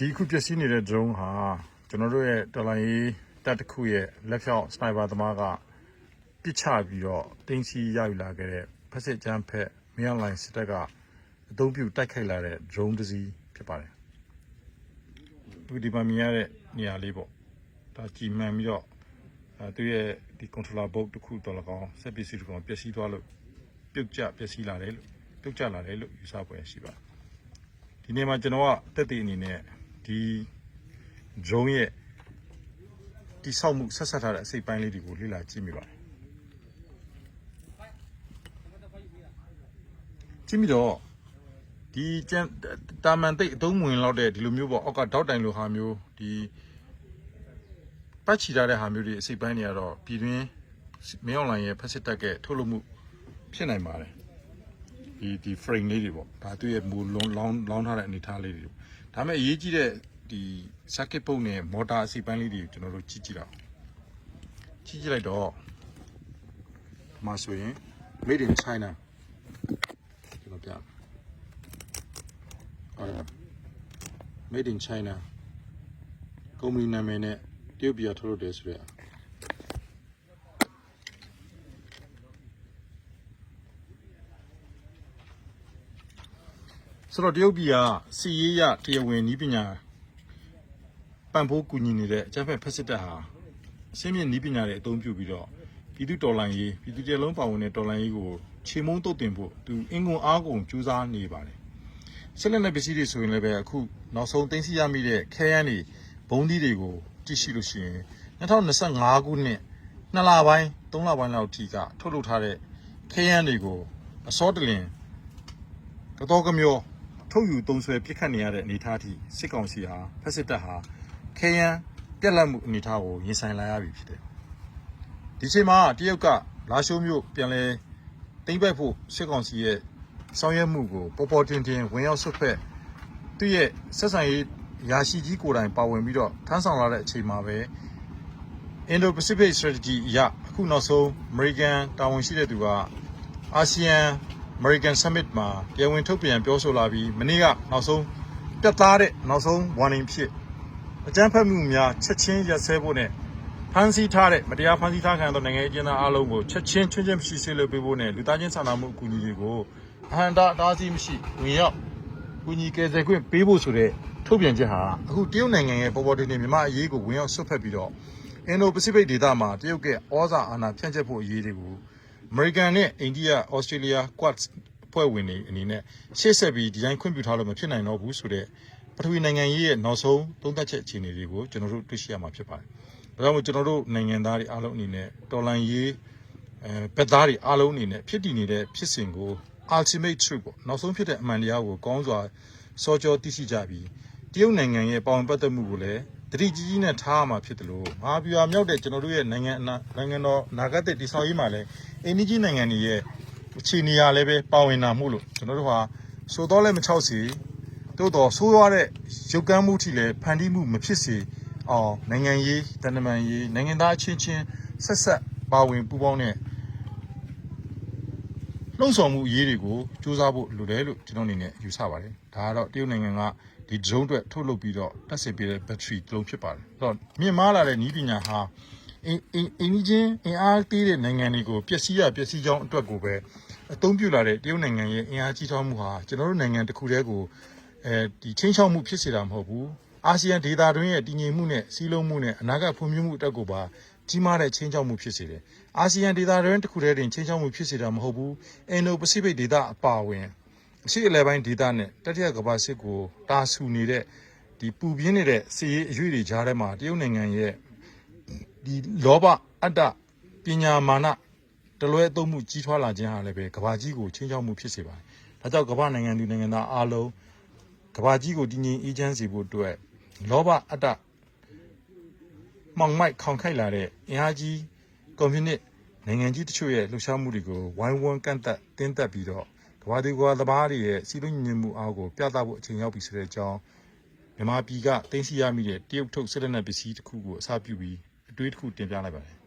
ဒီအခုပျက်စီးနေတဲ့ drone ဟာကျွန်တော်တို့ရဲ့တော်လိုင်းရေးတပ်တစ်ခုရဲ့လက်ဖြောက်စနိုက်ပါသမားကပစ်ချပြီးတော့တင်းစီရယူလာခဲ့တဲ့ဖက်စစ်ကျန်းဖက်မြောင်လိုင်းစစ်တပ်ကအသုံးပြုတိုက်ခိုက်လာတဲ့ drone တစ်စီးဖြစ်ပါတယ်ဒီဒီမှာမြင်ရတဲ့နေရာလေးပေါ့ဒါကြည်မှန်ပြီးတော့အဲသူရဲ့ဒီ controller board တစ်ခုတော်လကောင်စက်ပစ္စည်းတစ်ခုပျက်စီးသွားလို့ပြုတ်ကျပျက်စီးလာတယ်လို့ပြုတ်ကျလာတယ်လို့ယူဆပွင့်ရှိပါတယ်ဒီနေ့မှာကျွန်တော်ကတက်တည်အနေနဲ့ ဒီ drone ရဲ့တိဆောက်မှုဆက်ဆက်ထားတဲ့အစိပ်ပိုင်းလေးတွေကိုလေ့လာကြည့်မိပါတယ်ကြည့်မိတော့ဒီကျန်တာမန်တိတ်အသုံးဝင်လောက်တဲ့ဒီလိုမျိုးပေါ့အောက်ကတောက်တိုင်လိုဟာမျိုးဒီပတ်ချီထားတဲ့ဟာမျိုးတွေအစိပ်ပိုင်းတွေကတော့ပြည်တွင်းမင်းအွန်လိုင်းရဲ့ဖက်စစ်တက်ကထုတ်လုပ်မှုဖြစ်နိုင်ပါတယ်ဒီဒီ frame လေးတွေပေါ့ဒါသူ့ရဲ့မူလုံးလောင်းလောင်းထားတဲ့အနေအထားလေးတွေပေါ့ ဒါပေမဲ့အရေးကြီးတဲ့ဒီ circuit board နဲ့ motor အစိပ်ပိုင်းလေးတွေကိုကျွန်တော်တို့ကြည့်ကြည့်တော့ကြည့်ကြည့်လိုက်တော့ဒီမှာဆိုရင် made in China ကျွန်တော်ပြမယ်ဟုတ်လား made in China ကုမ္ပဏီနာမည်နဲ့တရုတ်ပြည်ကထုတ်လုပ်တယ်ဆိုတဲ့ ဆိုတော့တရုတ်ပြည်ကစီရေးရတရားဝင်ဤပညာပံ့ပိုးကူညီနေတဲ့အကြမ်းဖက်ဖက်စစ်တပ်ဟာအစင်းမြင့်ဤပညာတွေအသုံးပြုပြီးတော့ပြည်သူတော်လှန်ရေးပြည်သူတရလုံးပါဝင်တဲ့တော်လှန်ရေးကိုခြေမုံတုတ်တင်ဖို့သူအင်ကွန်အားကုန်ကြိုးစားနေပါတယ်ဆက်လက်တဲ့ပစ္စည်းတွေဆိုရင်လည်းပဲအခုနောက်ဆုံးသိမ်းဆည်းရမိတဲ့ခဲယမ်းတွေဘုံသီးတွေကိုကြည့်ရှိလို့ရှိရင်2025ခုနှစ်နှစ်လပိုင်းသုံးလပိုင်းလောက်အထိကထုတ်လုပ်ထားတဲ့ခဲယမ်းတွေကိုအစောတလင်တော်တော်ကမျော ထုတ်ယူသုံးဆွဲပြစ်ခတ်နေရတဲ့အနေအထားအထိစစ်ကောင်စီဟာဖက်စစ်တပ်ဟာခဲယမ်းပြက်လက်မှုအနေအထားကိုရင်ဆိုင်လာရပြီဖြစ်တယ်။ဒီချိန်မှာတရုတ်ကလာရှိုးမြို့ပြန်လဲတိမ့်ပိုက်ဖို့စစ်ကောင်စီရဲ့ဆောင်ရွက်မှုကိုပေါ်ပေါ်တင်တင်ဝင်ရောက်ဆွတ်ဖက်သူ့ရဲ့ဆက်ဆံရေးရာရှိကြီးကိုယ်တိုင်ပါဝင်ပြီးတော့ထမ်းဆောင်လာတဲ့အချိန်မှာပဲ Indo-Pacific Strategy အရအခုနောက်ဆုံး American တာဝန်ရှိတဲ့သူကအာဆီယံ American Summit မှာတရားဝင်ထုတ်ပြန်ပြောဆိုလာပြီးမနေ့ကနောက်ဆုံးပြတ်သားတဲ့နောက်ဆုံး warning ဖြစ်အကြမ်းဖက်မှုများချက်ချင်းရပ်စဲဖို့နဲ့ဖမ်းဆီးထားတဲ့မတရားဖမ်းဆီးထားခံရသောနိုင်ငံရေးအကျဉ်းသားအလုံးကိုချက်ချင်းချွင်းချင်းမရှိစေလို့ပေးဖို့နဲ့လူသားချင်းစာနာမှုအကူအညီတွေကိုအဟံတာအတားအဆီးမရှိဝင်ရောက်ကူညီကယ်ဆယ်ခွင့်ပေးဖို့ဆိုတဲ့ထုတ်ပြန်ချက်ဟာအခုတရုတ်နိုင်ငံရဲ့ပေါ်ပေါ်တင်တင်မြန်မာအရေးကိုဝင်ရောက်ဆွတ်ဖက်ပြီးတော့ Indo-Pacific ဒေသမှာတရုတ်ကဩဇာအာဏာဖြန့်ကျက်ဖို့အရေးတွေကို American နဲ့ India, Australia, Quad ဖွဲ့ဝင်တွေအနေနဲ့ရှေ့ဆက်ပြီးဒီတိုင်းခွင့်ပြုထားလို့မဖြစ်နိုင်တော့ဘူးဆိုတော့ပထဝီနိုင်ငံရေးရဲ့နောက်ဆုံးသုံးသပ်ချက်အခြေအနေတွေကိုကျွန်တော်တို့တွေ့ရှိရမှာဖြစ်ပါတယ်။ဒါကြောင့်မို့ကျွန်တော်တို့နိုင်ငံသားတွေအားလုံးအနေနဲ့တော်လန်ရေးအဲဘက်သားတွေအားလုံးအနေနဲ့ဖြစ်တည်နေတဲ့ဖြစ်စဉ်ကို ultimate truth ပေါ့နောက်ဆုံးဖြစ်တဲ့အမှန်တရားကိုကောင်းစွာစောကြောသိရှိကြပြီးတရုတ်နိုင်ငံရဲ့ပေါင်ပတ်သက်မှုကိုလည်း တတိကြီးကြီးနဲ့ထားရမှာဖြစ်တယ်လို့မဟာဗျူဟာမြောက်တဲ့ကျွန်တော်တို့ရဲ့နိုင်ငံအနာနိုင်ငံတော်နာဂတ်တဲ့တည်ဆောက်ရေးမှာလည်းအင်ဒီကြီးနိုင်ငံတွေရဲ့အခြေအနေအရလည်းပဲပါဝင်နာမှုလို့ကျွန်တော်တို့ဟာဆိုတော့လည်းမချောက်စီတိုးတော်ဆိုးရွားတဲ့ရုပ်ကမ်းမှုထိလည်းဖန်တီးမှုမဖြစ်စေအောင်နိုင်ငံရေးတန်တမန်ရေးနိုင်ငံသားအချင်းချင်းဆက်ဆက်ပါဝင်ပူးပေါင်းတဲ့လှုံ့ဆော်မှုအရေးတွေကိုစူးစမ်းဖို့လိုတယ်လို့ကျွန်တော်အနေနဲ့ယူဆပါတယ်။ဒါကတော့တရုတ်နိုင်ငံက ဒီ drone အတွက်ထုတ်လုပ်ပြီးတော့တက်ဆင်ပေးတဲ့ battery တစ်လုံးဖြစ်ပါတယ်။အဲ့တော့မြင့်မားလာတဲ့နည်းပညာဟာအင်းအင်းအင်းချင်းအင်အားသေးတဲ့နိုင်ငံတွေကိုပျက်စီးရပျက်စီးကြောင်းအတွက်ကိုပဲအသုံးပြုလာတဲ့တရုတ်နိုင်ငံရဲ့အင်အားကြီးထွားမှုဟာကျွန်တော်တို့နိုင်ငံတစ်ခုတည်းကိုအဲဒီချင်းချောက်မှုဖြစ်စေတာမဟုတ်ဘူး။အာဆီယံဒေသတွင်းရဲ့တည်ငြိမ်မှုနဲ့စီးလုံးမှုနဲ့အနာဂတ်ဖွံ့ဖြိုးမှုအတွက်ကိုပါကြီးမားတဲ့ချင်းချောက်မှုဖြစ်စေတယ်။အာဆီယံဒေသတွင်းတစ်ခုတည်းတင်ချင်းချောက်မှုဖြစ်စေတာမဟုတ်ဘူး။အင်ဒိုပစိဖိတ်ဒေသအပါအဝင် အရှိအလဲပိုင်းဒေသနဲ့တတိယကမ္ဘာစစ်ကိုတာဆူနေတဲ့ဒီပူပြင်းနေတဲ့စီရေးအရွေတွေကြားထဲမှာတရုတ်နိုင်ငံရဲ့ဒီလောဘအတ္တပညာမာနတလွဲအသုံးမှုကြီးထွားလာခြင်းဟာလည်းပဲကမ္ဘာကြီးကိုချင်းချောက်မှုဖြစ်စေပါတယ်။ဒါကြောင့်ကမ္ဘာနိုင်ငံသူနိုင်ငံသားအားလုံးကမ္ဘာကြီးကိုတည်ငြိမ်အေးချမ်းစေဖို့အတွက်လောဘအတ္တမှောင်မိုက်ခေါင်ခိုက်လာတဲ့အင်အားကြီးကွန်မြူနစ်နိုင်ငံကြီးတချို့ရဲ့လှုပ်ရှားမှုတွေကိုဝိုင်းဝန်းကန့်သက်တင်းသက်ပြီးတော့ ကမ္ဘာသူကမ္ဘာသမားတွေရဲ့စီးလုံးညီညွတ်မှုအားကိုပြသဖို့အချိန်ရောက်ပြီဆိုတဲ့အကြောင်းမြန်မာပြည်ကတင်စီရမိတဲ့တရုတ်ထုတ်စစ်လက်နက်ပစ္စည်းတစ်ခုကိုအစပြုပြီးအတွေးတစ်ခုတင်ပြလိုက်ပါတယ်